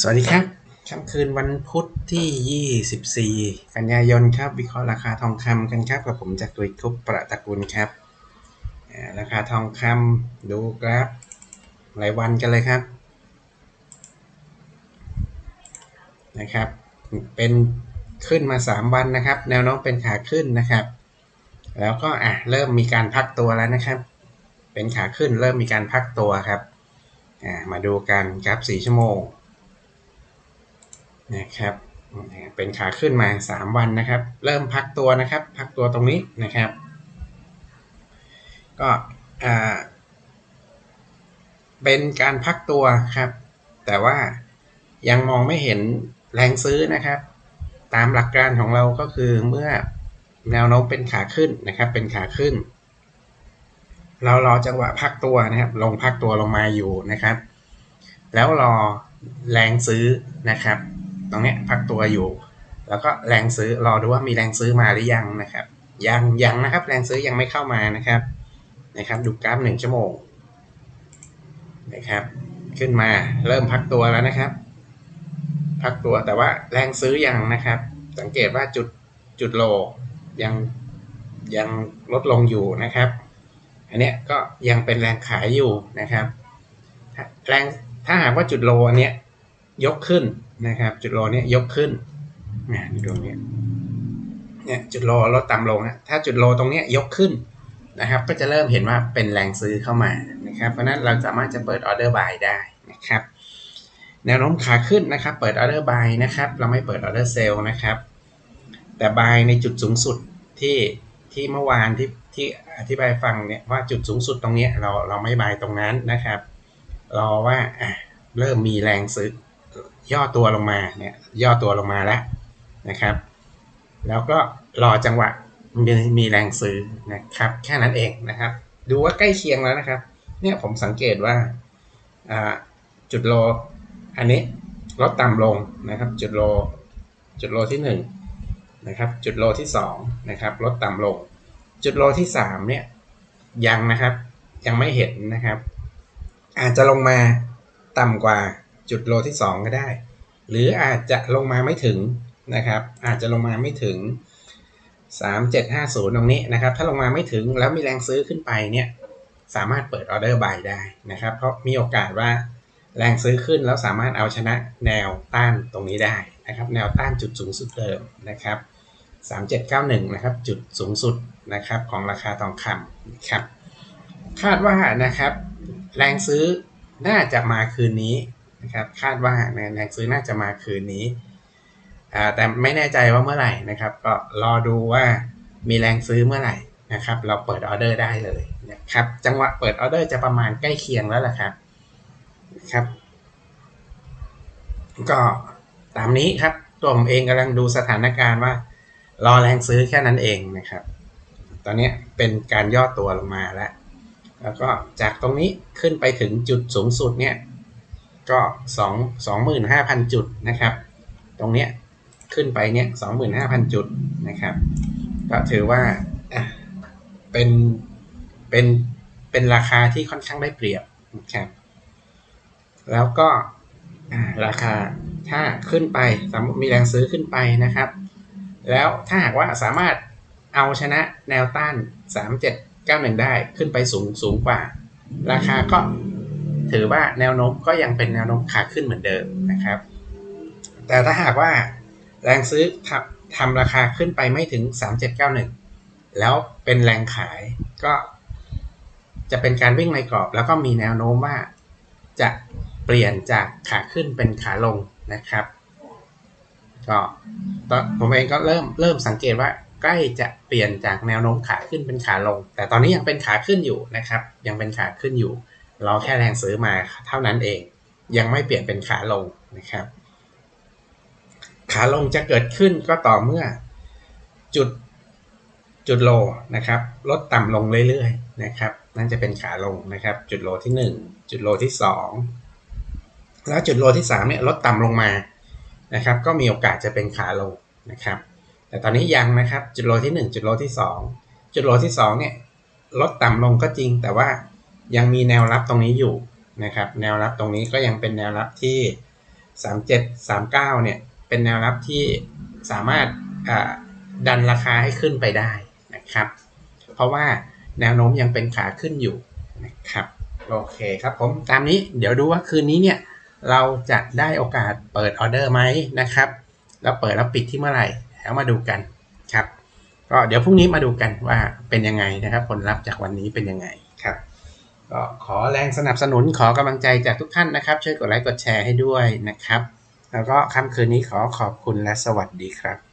สวัสดีครับค่ำคืนวันพุธที่ 24 กันยายนครับ วิเคราะห์ราคาทองคำกันครับ กับผมจากตัวทุบประตะกูลครับ ราคาทองคำดูกราฟรายวันกันเลยครับนะครับ เป็นขึ้นมา 3 วันนะครับ แนวโน้มเป็นขาขึ้นนะครับ แล้วก็อะเริ่มมีการพักตัวแล้วนะครับ เป็นขาขึ้นเริ่มมีการพักตัวครับ อ่ามาดูกันกราฟ4ชั่วโมง นะครับเป็นขาขึ้นมา 3 วันนะครับ เริ่มพักตัวนะครับ พักตัวตรงนี้นะครับ ก็เป็นการพักตัวครับ แต่ว่ายังมองไม่เห็นแรงซื้อนะครับ ตามหลักการของเราก็คือเมื่อแนวโน้มเป็นขาขึ้นนะครับ เป็นขาขึ้น เรารอจังหวะพักตัวนะครับ ลงพักตัวลงมาอยู่นะครับ แล้วรอแรงซื้อนะครับ ตรงนี้พักตัวอยู่ แล้วก็แรงซื้อรอดูว่ามีแรงซื้อมาหรือยังนะครับ ยังยังนะครับ แรงซื้อยังไม่เข้ามานะครับนะครับ ดูกราฟหนึ่งชั่วโมงนะครับ ขึ้นมาเริ่มพักตัวแล้วนะครับ พักตัวแต่ว่าแรงซื้อยังนะครับ สังเกตว่าจุดจุดโลยังยังลดลงอยู่นะครับ อันนี้ก็ยังเป็นแรงขายอยู่นะครับ แรงถ้าหากว่าจุดโลอันเนี้ย ยกขึ้นนะครับ จุดโลนี้ยยกขึ้นนะดูตรงนี้เนี่ยจุดโลลดต่ำลงนะถ้าจุดโลตรงนี้ยกขึ้นนะครับ ก็จะเริ่มเห็นว่าเป็นแรงซื้อเข้ามานะครับ เพราะนั้นเราสามารถจะเปิดออเดอร์บายได้นะครับ แนวโน้มขาขึ้นนะครับ เปิดออเดอร์บายนะครับ เราไม่เปิดออเดอร์เซลนะครับ แต่บายในจุดสูงสุดที่ที่เมื่อวานที่ที่อธิบายฟังเนี่ยว่าจุดสูงสุดตรงนี้เราเราไม่บายตรงนั้นนะครับ รอว่าเริ่มมีแรงซื้อ ย่อตัวลงมาเนี่ยย่อตัวลงมาแล้วนะครับ แล้วก็รอจังหวะมีมีแรงซื้อนะครับ แค่นั้นเองนะครับ ดูว่าใกล้เคียงแล้วนะครับ เนี่ยผมสังเกตว่าจุดโลอันนี้ลดต่ำลงนะครับ จุดโลจุดโลที่1นะครับ จุดโลที่2นะครับลดต่ำลง จุดโลที่3เนี่ยยังนะครับยังไม่เห็นนะครับ อาจจะลงมาต่ำกว่า จุดโลที่ 2 ก็ได้ หรืออาจจะลงมาไม่ถึงนะครับ อาจจะลงมาไม่ถึง 3750 ตรงนี้นะครับ ถ้าลงมาไม่ถึงแล้วมีแรงซื้อขึ้นไปเนี่ยสามารถเปิดออเดอร์บายได้นะครับ เพราะมีโอกาสว่าแรงซื้อขึ้นแล้วสามารถเอาชนะแนวต้านตรงนี้ได้นะครับ แนวต้านจุดสูงสุดเดิมนะครับ 3791 นะครับ จุดสูงสุดนะครับของราคาทองคำครับ คาดว่านะครับ แรงซื้อน่าจะมาคืนนี้ นะครับคาดว่าแรงซื้อน่าจะมาคืนนี้แต่ไม่แน่ใจว่าเมื่อไหร่นะครับ ก็รอดูว่ามีแรงซื้อเมื่อไหร่นะครับ เราเปิดออเดอร์ได้เลยนะครับ จังหวะเปิดออเดอร์จะประมาณใกล้เคียงแล้วแหละครับนะครับ ก็ตามนี้ครับ ตัวผมเองกำลังดูสถานการณ์ว่า รอแรงซื้อแค่นั้นเองนะครับ ตอนนี้เป็นการย่อตัวลงมาแล้ว แล้วก็จากตรงนี้ขึ้นไปถึงจุดสูงสุดเนี่ย ก็สองสองหมื่นห้าพันจุดนะครับ ตรงเนี้ยขึ้นไปเนี้ยสองหมื่นห้าพันจุดนะครับ ก็ถือว่าเป็นเป็นเป็นราคาที่ค่อนข้างได้เปรียบนะครับแล้วก็ราคาถ้าขึ้นไปม,มีแรงซื้อขึ้นไปนะครับ แล้วถ้าหากว่าสามารถเอาชนะแนวต้าน 3791 ได้ขึ้นไปสูงสูงกว่า ราคาก็ ถือว่าแนวโน้มก็ยังเป็นแนวโน้มขาขึ้นเหมือนเดิมนะครับ แต่ถ้าหากว่าแรงซื้อทำราคาขึ้นไปไม่ถึง 3791 แล้วเป็นแรงขายก็จะเป็นการวิ่งในกรอบ แล้วก็มีแนวโน้มว่าจะเปลี่ยนจากขาขึ้นเป็นขาลงนะครับ ก็ผมเองก็เริ่มเริ่มสังเกตว่าใกล้จะเปลี่ยนจากแนวโน้มขาขึ้นเป็นขาลง แต่ตอนนี้ยังเป็นขาขึ้นอยู่นะครับ ยังเป็นขาขึ้นอยู่ เรอแค่แรงซื้อมาเท่านั้นเอง ยังไม่เปลี่ยนเป็นขาลงนะครับ ขาลงจะเกิดขึ้นก็ต่อเมื่อจุดจุดโลนะครับ ลดต่ำลงเรื่อยๆนะครับ นั่นจะเป็นขาลงนะครับ จุดโลที่ 1 จุดโลที่ 2 แล้วจุดโลที่3เนี่ยลดต่ำลงมานะครับ ก็มีโอกาสจะเป็นขาลงนะครับ แต่ตอนนี้ยังนะครับ จุดโลที่ 1 จุดโลที่ 2 จุดโลที่2เนี่ยลดต่ำลงก็จริงแต่ว่า ยังมีแนวรับตรงนี้อยู่นะครับ แนวรับตรงนี้ก็ยังเป็นแนวรับที่ 3739 เนี่ย เป็นแนวรับที่สามารถดันราคาให้ขึ้นไปได้นะครับ เพราะว่าแนวโน้มยังเป็นขาขึ้นอยู่นะครับโอเคครับผมตามนี้เดี๋ยวดูว่าคืนนี้เนี่ยเราจะได้โอกาสเปิดออเดอร์ไหมนะครับ แล้วเปิดแล้วปิดที่เมื่อไหร่แล้วมาดูกันครับก็เดี๋ยวพรุ่งนี้มาดูกันว่าเป็นยังไงนะครับ ผลลัพธ์จากวันนี้เป็นยังไงครับ ก็ขอแรงสนับสนุนขอกำลังใจจากทุกท่านนะครับ ช่วยกดไลค์กดแชร์ให้ด้วยนะครับ แล้วก็ค่ำคืนนี้ขอขอบคุณและสวัสดีครับ